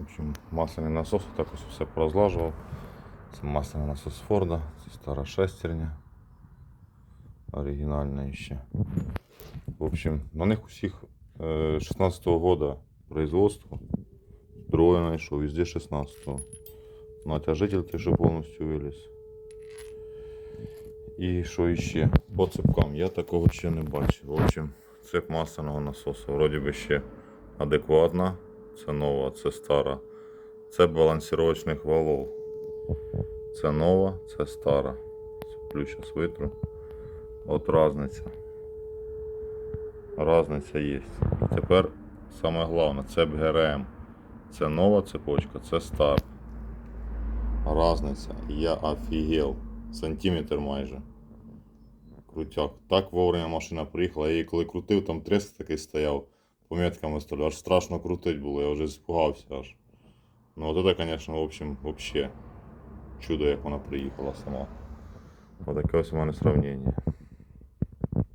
В общем, масляний насос так ось все порозлажував. Це масляний насос Форда, це стара шестерня. Оригінальна ще. В общем, на них усіх е, 16-го года производства. Другое знайшов, везде 16-го. Натяжитель той, що повністю виліз. І що іще? По цепкам я такого ще не бачив. В общем, цеп масляного насосу. Вроді би ще адекватна. Це нова, це стара. Це балансировочних валов. Це нова, це стара. Цеплю зараз витру. От разниця. Разниця є. Тепер саме головне, це ГРМ. Це нова цепочка, це стара. Разниця. Я офігел. Сантиметр майже. Крутяк. Так вовремя машина приїхала. Я її коли крутив, там треск такий стояв. Пометками стояв. Аж страшно крутить було, я вже спугався аж. Ну от це, звісно, в общем, взагалі чудо, як вона приїхала сама. Отаке ось у мене сравнення.